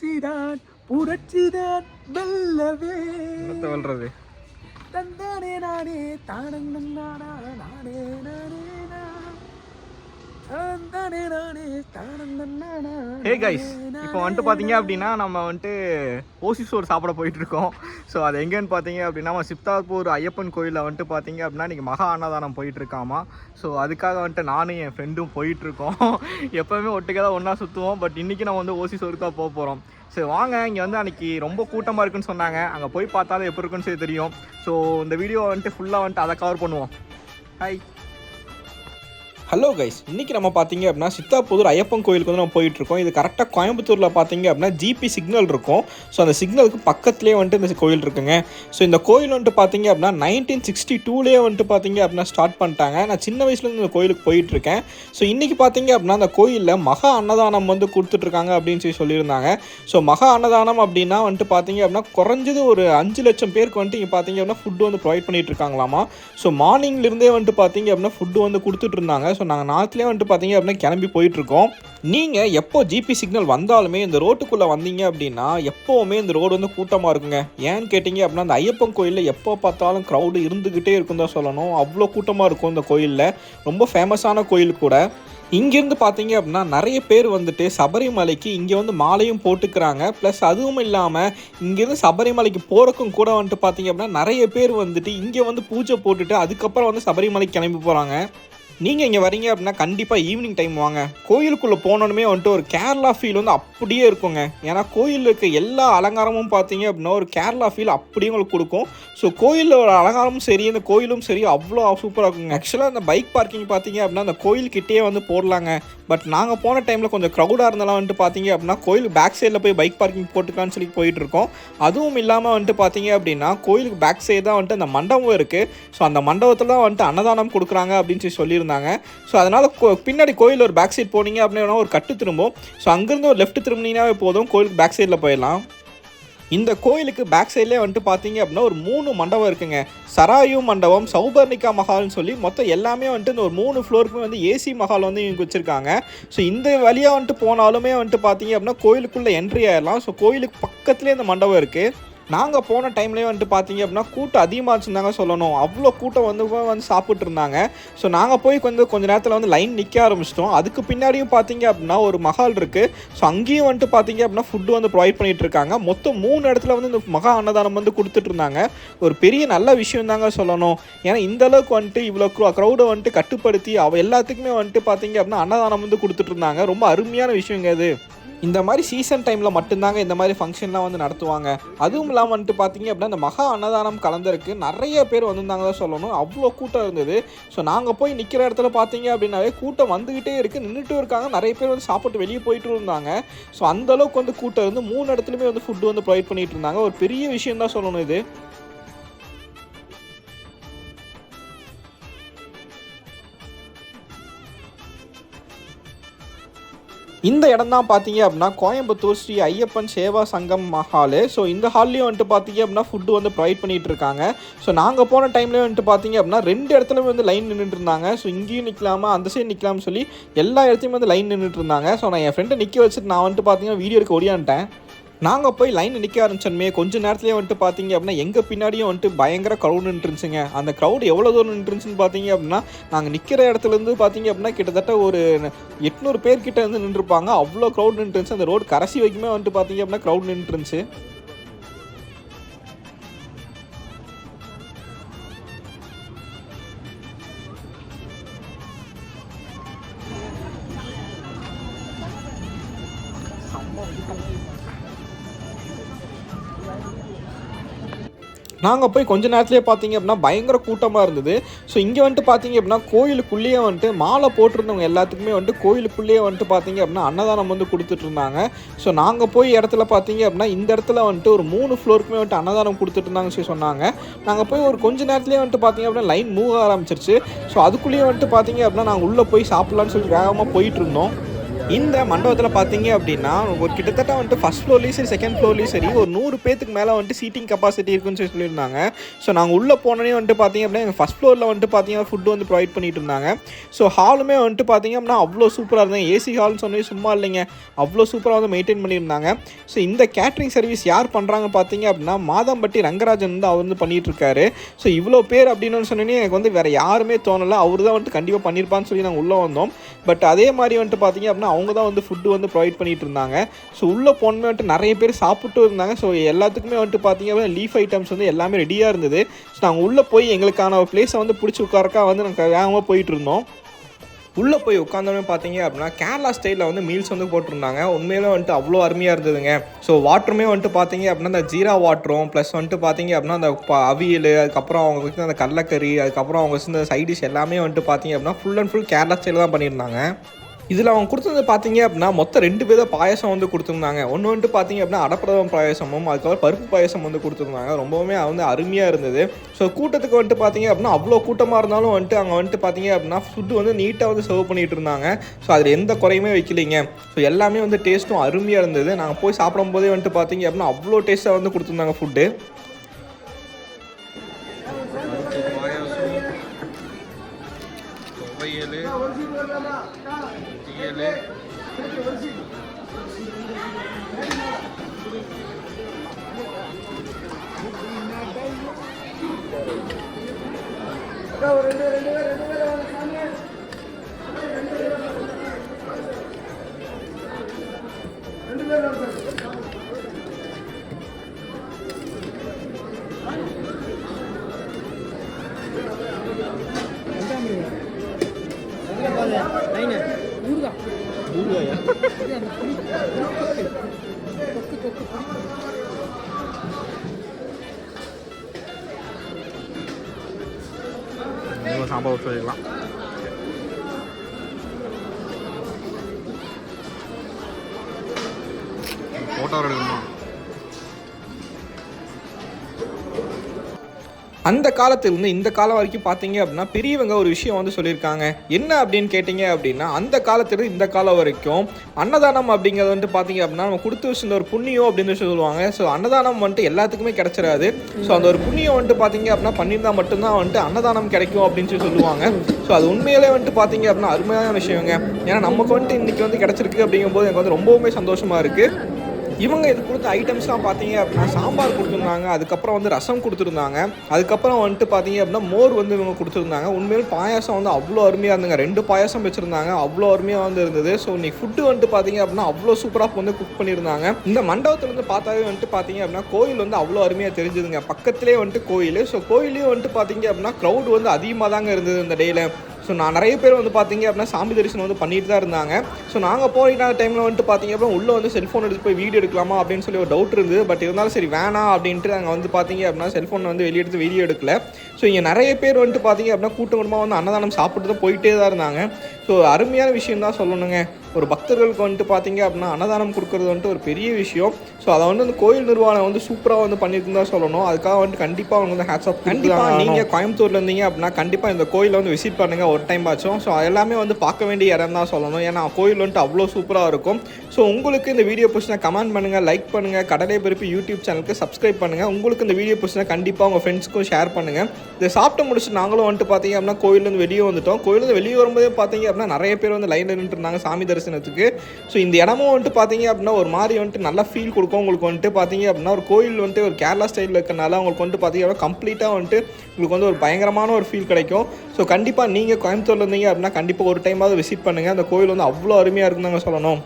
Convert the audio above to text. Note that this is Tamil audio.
புரட்சிதான் புரட்சிதான் வெல்லவே. வல்றது? தந்தானே நானே தானந்தன் நானா நானே. ஹே கைஸ் இப்போ வந்துட்டு பார்த்தீங்க அப்படின்னா நம்ம வந்துட்டு ஓசி சோறு சாப்பிட போயிட்டு இருக்கோம் ஸோ அது எங்கேன்னு பார்த்தீங்க அப்படின்னா நம்ம சிப்தாப்பூர் ஐயப்பன் கோயிலில் வந்துட்டு பார்த்தீங்க அப்படின்னா இன்றைக்கி மகா அன்னதானம் போயிட்டு இருக்காமா ஸோ அதுக்காக வந்துட்டு நானும் என் ஃப்ரெண்டும் போயிட்டு இருக்கோம் எப்போவுமே ஒட்டுக்கே தான் ஒன்றா சுற்றுவோம் பட் இன்றைக்கி நம்ம வந்து ஓசி சோறு தான் போக போகிறோம் சரி வாங்க இங்கே வந்து அன்றைக்கி ரொம்ப கூட்டமாக இருக்குன்னு சொன்னாங்க. அங்கே போய் பார்த்தா தான் எப்படி இருக்குன்னு சொல்லி தெரியும். ஸோ இந்த வீடியோ வந்துட்டு ஃபுல்லாக வந்துட்டு அதை கவர் பண்ணுவோம். ஹாய் ஹலோ கைஸ் இன்றைக்கி நம்ம பார்த்தீங்க அப்படின்னா சித்தாபுதூர் ஐயப்பன் கோயிலுக்கு வந்து நம்ம போயிட்டு இருக்கோம் இது கரெக்டாக கோயம்புத்தூரில் பார்த்தீங்க அப்படின்னா ஜிபி சிக்னல் இருக்கும். ஸோ அந்த சிக்னலுக்கு பக்கத்துலேயே வந்துட்டு இந்த கோயில் இருக்குங்க. ஸோ இந்த கோயில் வந்துட்டு பார்த்தீங்க அப்படின்னா நைன்டீன் சிக்ஸ்டி டூலேயே வந்துட்டு பார்த்தீங்க அப்படின்னா ஸ்டார்ட் பண்ணிட்டாங்க. நான் சின்ன வயசுலேருந்து இந்த கோயிலுக்கு போயிட்டு இருக்கேன் ஸோ இன்றைக்கி பார்த்தீங்க அப்படின்னா அந்த கோயிலில் மகா அன்னதானம் வந்து கொடுத்துட்ருக்காங்க அப்படின்னு சொல்லி சொல்லியிருந்தாங்க. ஸோ மகா அன்னதானம் அப்படின்னா வந்துட்டு பார்த்தீங்க அப்படின்னா குறைஞ்சது ஒரு அஞ்சு லட்சம் பேருக்கு வந்துட்டு இங்கே பார்த்தீங்க அப்படின்னா ஃபுட்டு வந்து ப்ரொவைட் பண்ணிட்டு இருக்காங்களாமா ஸோ மார்னிங்லேருந்தே வந்துட்டு பார்த்தீங்க அப்படின்னா ஃபுட்டு வந்து கொடுத்துட்டு இருந்தாங்க ஸோ நாங்கள் நார்த்லேயே வந்துட்டு பார்த்தீங்க அப்படின்னா கிளம்பி போயிட்டுருக்கோம். நீங்கள் எப்போ ஜிபி சிக்னல் வந்தாலுமே இந்த ரோட்டுக்குள்ளே வந்தீங்க அப்படின்னா எப்போவுமே இந்த ரோடு வந்து கூட்டமாக இருக்குங்க. ஏன்னு கேட்டிங்க அப்படின்னா அந்த ஐயப்பன் கோயிலில் எப்போ பார்த்தாலும் க்ரௌடு இருந்துக்கிட்டே இருக்கும் தான் சொல்லணும். அவ்வளோ கூட்டமாக இருக்கும் இந்த கோயிலில். ரொம்ப ஃபேமஸான கோயில் கூட. இங்கேருந்து பார்த்தீங்க அப்படின்னா நிறைய பேர் வந்துட்டு சபரிமலைக்கு இங்கே வந்து மாலையும் போட்டுக்கிறாங்க. ப்ளஸ் அதுவும் இல்லாமல் இங்கேருந்து சபரிமலைக்கு போகிறக்கும் கூட வந்துட்டு பார்த்தீங்க அப்படின்னா நிறைய பேர் வந்துட்டு இங்கே வந்து பூஜை போட்டுட்டு அதுக்கப்புறம் வந்து சபரிமலைக்கு கிளம்பி போகிறாங்க நீங்கள் இங்கே வரீங்க அப்படின்னா கண்டிப்பாக ஈவினிங் டைம் வாங்க. கோயிலுக்குள்ளே போனோன்னுமே வந்துட்டு ஒரு கேரளா ஃபீல் வந்து அப்படியே இருக்குங்க. ஏன்னா கோயிலில் இருக்க எல்லா அலங்காரமும் பார்த்தீங்க அப்படின்னா ஒரு கேரளா ஃபீல் அப்படியே உங்களுக்கு கொடுக்கும். ஸோ கோயிலில் ஒரு அலங்காரமும் சரி இந்த கோயிலும் சரி அவ்வளோ சூப்பராக இருக்குங்க. ஆக்சுவலாக அந்த பைக் பார்க்கிங் பார்த்தீங்க அப்படின்னா அந்த கோயில்கிட்டே வந்து போடலாங்க. பட் நாங்கள் போன டைமில் கொஞ்சம் க்ரௌடாக இருந்தாலும் வந்துட்டு பார்த்தீங்க அப்படின்னா கோயில் பேக் சைடில் போய் பைக் பார்க்கிங் போட்டுக்கலான்னு சொல்லி போயிட்டு இருக்கோம். அதுவும் இல்லாமல் வந்துட்டு பார்த்தீங்க அப்படின்னா கோயிலுக்கு பேக் சைடு தான் வந்துட்டு அந்த மண்டபம் இருக்குது ஸோ அந்த மண்டபத்தில் தான் வந்துட்டு அன்னதானம் கொடுக்குறாங்க அப்படின்னு சொல்லி சொல்லியிருந்தாங்க. ஸோ அதனால் பின்னாடி கோயில் ஒரு பேக் சைடு போனீங்க அப்படின்னா ஒரு கட்டு திரும்பும். ஸோ அங்கேருந்து ஒரு லெஃப்ட் திரும்பினீங்கன்னாவே போதும். கோயிலுக்கு பேக் சைடில் போயிடலாம். இந்த கோயிலுக்கு பேக் சைட்லேயே வந்துட்டு பார்த்தீங்க அப்படின்னா ஒரு மூணு மண்டபம் இருக்குங்க. சராயு மண்டபம் சௌபர்ணிகா மஹால்னு சொல்லி மொத்தம் எல்லாமே வந்துட்டு இந்த ஒரு மூணு ஃப்ளோருக்குமே வந்து ஏசி மஹால் வந்து இங்கே வச்சுருக்காங்க. ஸோ இந்த வழியாக வந்துட்டு போனாலுமே வந்துட்டு பார்த்தீங்க அப்படின்னா கோயிலுக்குள்ளே என்ட்ரி ஆயிடலாம். ஸோ கோயிலுக்கு பக்கத்துலேயே இந்த மண்டபம் இருக்குது நாங்கள் போன டைம்லேயே வந்துட்டு பார்த்தீங்க அப்படின்னா கூட்டம் அதிகமாக வச்சுருந்தாங்க சொல்லணும். அவ்வளோ கூட்டம் வந்து வந்து சாப்பிட்டு இருந்தாங்க. ஸோ நாங்கள் போய் கொஞ்சம் கொஞ்ச நேரத்தில் வந்து லைன் நிற்க ஆரம்பிச்சிட்டோம். அதுக்கு பின்னாடியும் பார்த்தீங்க அப்படின்னா ஒரு மஹால் இருக்குது ஸோ அங்கேயும் வந்துட்டு பார்த்தீங்க அப்படின்னா ஃபுட்டு வந்து ப்ரொவைட் பண்ணிகிட்டு இருக்காங்க. மொத்தம் மூணு இடத்துல வந்து இந்த மகா அன்னதானம் வந்து கொடுத்துட்டு இருந்தாங்க. ஒரு பெரிய நல்ல விஷயம் தாங்க சொல்லணும். ஏன்னா இந்த அளவுக்கு வந்துட்டு இவ்வளோ க்ரௌடை வந்துட்டு கட்டுப்படுத்தி அவ எல்லாத்துக்குமே வந்துட்டு பார்த்தீங்க அப்படின்னா அன்னதானம் வந்து கொடுத்துட்டு இருந்தாங்க. ரொம்ப அருமையான விஷயங்க அது இந்த மாதிரி சீசன் டைமில் மட்டும்தாங்க இந்த மாதிரி ஃபங்க்ஷன்லாம் வந்து நடத்துவாங்க. அதுவும் இல்லாமல் வந்துட்டு பார்த்தீங்க அப்படின்னா இந்த மகா அன்னதானம் கலந்துருக்கு. நிறைய பேர் வந்திருந்தாங்க தான் சொல்லணும். அவ்வளோ கூட்டம் இருந்தது. ஸோ நாங்கள் போய் நிற்கிற இடத்துல பார்த்தீங்க அப்படின்னாவே கூட்டம் வந்துக்கிட்டே இருக்குது நின்றுட்டு இருக்காங்க. நிறைய பேர் வந்து சாப்பிட்டு வெளியே போயிட்டு இருந்தாங்க. ஸோ அந்த அளவுக்கு வந்து கூட்டம் இருந்து மூணு இடத்துலையுமே வந்து ஃபுட்டு வந்து ப்ரொவைட் பண்ணிகிட்டு இருந்தாங்க. ஒரு பெரிய விஷயம் தான் சொல்லணும் இது. இந்த இடம் தான் பார்த்தீங்க அப்படின்னா கோயம்புத்தூர் ஸ்ரீ ஐயப்பன் சேவா சங்கம் ஹாலு. ஸோ இந்த ஹால்லையும் வந்துட்டு பார்த்தீங்க அப்படின்னா ஃபுட்டு வந்து ப்ரொவைட் பண்ணிட்டு இருக்காங்க. ஸோ நாங்கள் போன டைம்லேயும் வந்துட்டு பார்த்தீங்க அப்படின்னா ரெண்டு இடத்துலையும் வந்து லைன் நின்றுட்டு இருந்தாங்க. ஸோ இங்கேயும் நிற்கலாமா அந்த சைடு நிற்கலாம்னு சொல்லி எல்லா இடத்தையும் வந்து லைன் நின்றுட்டு இருந்தாங்க. ஸோ நான் என் ஃப்ரெண்டை நிற்க வச்சுட்டு நான் வந்துட்டு பார்த்தீங்கன்னா வீடியோ எடுக்க ஓடியான்ட்டேன் நாங்கள் போய் லைன் நிற்க ஆரம்பிச்சோமே கொஞ்ச நேரத்துலேயே வந்துட்டு பார்த்தீங்க அப்படின்னா எங்கள் பின்னாடியும் வந்துட்டு பயங்கர க்ரௌட் நின்றுச்சுங்க. அந்த க்ரௌடு எவ்வளோ தூரம் நின்றுச்சுன்னு பார்த்தீங்க அப்படின்னா நாங்கள் நிற்கிற இடத்துலேருந்து பார்த்தீங்க அப்படின்னா கிட்டத்தட்ட ஒரு எட்நூறு பேர்கிட்ட வந்து நின்றுருப்பாங்க. அவ்வளோ க்ரௌட் நின்றுச்சு. அந்த ரோடு கரைசி வரைக்குமே வந்துட்டு பார்த்தீங்க அப்படின்னா க்ரௌட் நின்றுருந்துச்சு நாங்கள் போய் கொஞ்ச நேரத்துலேயே பார்த்தீங்க அப்படின்னா பயங்கர கூட்டமாக இருந்தது. ஸோ இங்கே வந்துட்டு பார்த்தீங்க அப்படின்னா கோயிலுக்குள்ளேயே வந்துட்டு மாலை போட்டிருந்தவங்க எல்லாத்துக்குமே வந்துட்டு கோயிலுக்குள்ளேயே வந்துட்டு பார்த்தீங்க அப்படின்னா அன்னதானம் வந்து கொடுத்துட்டு இருந்தாங்க. ஸோ நாங்கள் போய் இடத்துல பார்த்தீங்க அப்படின்னா இந்த இடத்துல வந்துட்டு ஒரு மூணு ஃப்ளோருக்குமே வந்துட்டு அன்னதானம் கொடுத்துட்டு இருந்தாங்கன்னு சொல்லி சொன்னாங்க. நாங்கள் போய் ஒரு கொஞ்ச நேரத்துலேயே வந்துட்டு பார்த்தீங்க அப்படின்னா லைன் மூவ் ஆரம்பிச்சிருச்சு. ஸோ அதுக்குள்ளேயே வந்துட்டு பார்த்தீங்க அப்படின்னா நாங்கள் உள்ளே போய் சாப்பிட்லான்னு சொல்லி வேகமாக போயிட்டு இருந்தோம். இந்த மண்டபத்தில் பார்த்தீங்க அப்படின்னா ஒரு கிட்டத்தட்ட வந்துட்டு ஃபஸ்ட் ஃப்ளோர்லேயும் சரி செகண்ட் ஃப்ளோர்லேயும் சரி ஒரு நூறு பேத்துக்கு மேலே வந்துட்டு சீட்டிங் கெப்பாசிட்டி இருக்குன்னு சொல்லி சொல்லியிருந்தாங்க. ஸோ நாங்கள் உள்ளே போனோடனே வந்துட்டு பார்த்தீங்க அப்படின்னா எங்கள் ஃபஸ்ட் ஃப்ளோரில் வந்துட்டு பார்த்தீங்கன்னா ஃபுட்டு வந்து ப்ரொவைட் பண்ணிட்டு இருந்தாங்க. ஸோ ஹாலுமே வந்துட்டு பார்த்தீங்க அப்படின்னா அவ்வளோ சூப்பராக இருந்தாங்க ஏசி ஹால்னு சொன்னே சும்மா இல்லைங்க. அவ்வளோ சூப்பராக வந்து மெயின்டைன் பண்ணியிருந்தாங்க. ஸோ இந்த கேட்ரிங் சர்வீஸ் யார் பண்ணுறாங்க பார்த்தீங்க அப்படின்னா மாதம்பட்டி ரங்கராஜன் வந்து அவர் வந்து பண்ணிட்டு இருக்காரு ஸோ இவ்வளோ பேர் அப்படின்னு சொன்னோன்னே எனக்கு வந்து வேறு யாருமே தோணலை. அவர் தான் வந்துட்டு கண்டிப்பாக பண்ணியிருப்பான்னு சொல்லி நாங்கள் உள்ளே வந்தோம். பட் அதே மாதிரி வந்துட்டு பார்த்தீங்க அப்படின்னா அவங்க தான் வந்து ஃபுட்டு வந்து ப்ரொவைட் பண்ணிகிட்டு இருந்தாங்க. ஸோ உள்ளே போனமே வந்துட்டு நிறைய பேர் சாப்பிட்டு இருந்தாங்க. ஸோ எல்லாத்துக்குமே வந்துட்டு பார்த்தீங்க அப்படின்னா லீஃப் ஐட்டம்ஸ் வந்து எல்லாமே ரெடியாக இருந்தது. ஸோ நாங்கள் உள்ளே போய் எங்களுக்கான பிளேஸை வந்து பிடிச்சி உட்காரக்கா வந்து நாங்கள் வேகமாக போயிட்டு இருந்தோம். உள்ளே போய் உட்காந்தோடனே பார்த்தீங்க அப்படின்னா கேரளா ஸ்டைலில் வந்து மீல்ஸ் வந்து போட்டிருந்தாங்க. உண்மையிலே வந்துட்டு அவ்வளோ அருமையாக இருந்ததுங்க. ஸோ வாட்டருமே வந்துட்டு பார்த்தீங்க அப்படின்னா அந்த ஜீரா வாட்டரும் ப்ளஸ் வந்துட்டு பார்த்தீங்க அப்படின்னா அந்த அவியல் அதுக்கப்புறம் அவங்க வச்சு அந்த கடலக்கறி அதுக்கப்புறம் அவங்க வச்சு சைட் சைடிஷ் எல்லாமே வந்துட்டு பார்த்தீங்க அப்படின்னா ஃபுல் அண்ட் ஃபுல் கேரளா ஸ்டைலில் தான் பண்ணியிருந்தாங்க. இதில் அவங்க கொடுத்தது பார்த்தீங்க அப்படின்னா மொத்தம் ரெண்டு வித பாயசம் வந்து கொடுத்துருந்தாங்க. ஒன்று வந்துட்டு பார்த்தீங்க அப்படின்னா அடப்பிரதம் பாயசமும் அதுக்கப்புறம் பருப்பு பாயசம் வந்து கொடுத்துருந்தாங்க. ரொம்பவுமே வந்து அருமையாக இருந்தது. ஸோ கூட்டத்துக்கு வந்துட்டு பார்த்தீங்க அப்படின்னா அவ்வளோ கூட்டமாக இருந்தாலும் வந்துட்டு அங்கே வந்துட்டு பார்த்தீங்க அப்படின்னா ஃபுட்டு வந்து நீட்டாக வந்து சர்வ் பண்ணிட்டு இருந்தாங்க. ஸோ அதில் எந்த குறையுமே வைக்கலைங்க. ஸோ எல்லாமே வந்து டேஸ்ட்டும் அருமையாக இருந்தது. நாங்கள் போய் சாப்பிடும் போதே வந்துட்டு பார்த்தீங்க அப்படின்னா அவ்வளோ டேஸ்ட்டாக வந்து கொடுத்துருந்தாங்க ஃபுட்டு ஊருகா ஊருகாயா கொக்கு கொக்கு சாம்பார் சொல்லிடலாம் ஃபோட்டோ எடுக்கணுமா அந்த காலத்திலிருந்து இந்த காலம் வரைக்கும் பார்த்தீங்க அப்படின்னா பெரியவங்க ஒரு விஷயம் வந்து சொல்லியிருக்காங்க. என்ன அப்படின்னு கேட்டிங்க அப்படின்னா அந்த காலத்திலிருந்து இந்த காலம் வரைக்கும் அன்னதானம் அப்படிங்கிறது வந்துட்டு பார்த்தீங்க அப்படின்னா நம்ம கொடுத்து வச்சிருந்த ஒரு புண்ணியம் அப்படின்னு சொல்லி சொல்லுவாங்க. ஸோ அன்னதானம் வந்துட்டு எல்லாத்துக்குமே கிடைச்சிடாது. ஸோ அந்த ஒரு புண்ணியம் வந்துட்டு பார்த்தீங்க அப்படின்னா பண்ணியிருந்தா மட்டும்தான் வந்துட்டு அன்னதானம் கிடைக்கும் அப்படின்னு சொல்லி சொல்லுவாங்க. ஸோ அது உண்மையிலே வந்துட்டு பார்த்தீங்க அப்படின்னா அருமையான விஷயங்க. ஏன்னா நமக்கு வந்துட்டு இன்னைக்கு வந்து கிடைச்சிருக்கு அப்படிங்கும்போது எனக்கு வந்து ரொம்பவுமே சந்தோஷமாக இருக்குது இவங்க இது கொடுத்த ஐட்டம்ஸ்லாம் பார்த்தீங்க அப்படின்னா சாம்பார் கொடுத்துருந்தாங்க அதுக்கப்புறம் வந்து ரசம் கொடுத்துருந்தாங்க அதுக்கப்புறம் வந்துட்டு பார்த்தீங்க அப்படின்னா மோர் வந்து இவங்க கொடுத்துருந்தாங்க. உண்மையில் பாயாசம் வந்து அவ்வளோ அருமையாக இருந்துங்க ரெண்டு பாயாசம் வச்சுருந்தாங்க அவ்வளோ அருமையாக வந்து இருந்தது. ஸோ இன்னைக்கு ஃபுட்டு வந்துட்டு பார்த்தீங்க அப்படின்னா அவ்வளோ சூப்பராக வந்து குக் பண்ணியிருந்தாங்க. இந்த மண்டபத்துலேருந்து பார்த்தாவே வந்துட்டு பார்த்தீங்க அப்படின்னா கோயில் வந்து அவ்வளோ அருமையாக தெரிஞ்சுதுங்க. பக்கத்துலேயே வந்துட்டு கோயில். ஸோ கோயிலையும் வந்துட்டு பார்த்தீங்க அப்படின்னா க்ரௌட் வந்து அதிகமாக தாங்க இருந்தது இந்த டேயில் ஸோ நான் நிறைய பேர் வந்து பார்த்தீங்க அப்படின்னா சாமி தரிசனம் வந்து பண்ணிட்டு தான் இருந்தாங்க. ஸோ நாங்கள் போயிட்ட டைமில் வந்துட்டு பார்த்தீங்க அப்படின்னா உள்ளே வந்து செல்ஃபோன் எடுத்து போய் வீடியோ எடுக்கலாமா அப்படின்னு சொல்லி ஒரு டவுட் இருந்தது. பட் இருந்தாலும் சரி வேணாம் அப்படின்ட்டு நாங்கள் வந்து பார்த்தீங்க அப்படின்னா செல்ஃபோன் வந்து வெளியே எடுத்து வீடியோ எடுக்கல. ஸோ இங்கே நிறைய பேர் வந்துட்டு பார்த்தீங்க அப்படின்னா கூட்டம் குடும்பமாக வந்து அன்னதானம் சாப்பிட்டு தான் போயிட்டே தான் இருந்தாங்க. ஸோ அருமையான விஷயம் தான் சொல்லணுங்க. ஒரு பக்தர்களுக்கு வந்துட்டு பார்த்தீங்க அப்படின்னா அன்னதானம் கொடுக்கறது வந்துட்டு ஒரு பெரிய விஷயம். ஸோ அதை வந்து அந்த கோயில் நிர்வாகம் வந்து சூப்பராக வந்து தான் சொல்லணும். அதுக்காக வந்துட்டு கண்டிப்பாக அவங்க வந்து ஹேட்ஸ் ஆஃப் கண்டிப்பாக நீங்கள் கோயம்புத்தூர்ல இருந்தீங்க அப்படின்னா கண்டிப்பாக இந்த கோயிலை வந்து விசிட் பண்ணுங்க. ஒரு டைம் ஆச்சும். ஸோ எல்லாமே வந்து பார்க்க வேண்டிய இடம் தான் சொல்லணும். ஏன்னா கோயில் வந்துட்டு அவ்வளோ சூப்பராக இருக்கும். ஸோ உங்களுக்கு இந்த வீடியோ பிடிச்சினா கமெண்ட் பண்ணுங்கள் லைக் பண்ணுங்கள் கடலை பருப்பு யூடியூப் சேனலுக்கு சப்ஸ்கிரைப் பண்ணுங்கள் உங்களுக்கு இந்த வீடியோ பிடிச்சினா கண்டிப்பாக உங்கள் ஃப்ரெண்ட்ஸ்க்கும் ஷேர் பண்ணுங்கள் இதை சாப்பிட்டு முடிச்சு நாங்களும் வந்துட்டு பார்த்தீங்க அப்படின்னா கோயிலேருந்து வெளியே வந்துட்டோம். கோயிலேருந்து வெளியே வரும்போதே பார்த்தீங்க அப்படின்னா நிறைய பேர் வந்து லைனில் நின்றுட்டு இருந்தாங்க. சாமி தரிசனத்துக்கு. ஸோ இந்த இடமும் வந்துட்டு பார்த்தீங்க அப்படின்னா ஒரு மாதிரி வந்துட்டு நல்லா ஃபீல் கொடுக்கும். உங்களுக்கு வந்துட்டு பார்த்தீங்க அப்படின்னா ஒரு கோயில் வந்துட்டு ஒரு கேரளா ஸ்டைலில் இருக்கனால உங்களுக்கு வந்துட்டு பார்த்தீங்க அப்படின்னா கம்ப்ளீட்டாக வந்துட்டு உங்களுக்கு வந்து ஒரு பயங்கரமான ஒரு ஃபீல் கிடைக்கும். ஸோ கண்டிப்பாக நீங்கள் கோயம்புத்தூர்ல இருந்தீங்க அப்படின்னா கண்டிப்பாக ஒரு டைமாவது விசிட் பண்ணுங்கள் அந்த கோயில் வந்து அவ்வளோ அருமையாக இருக்குன்னு சொல்லணும்.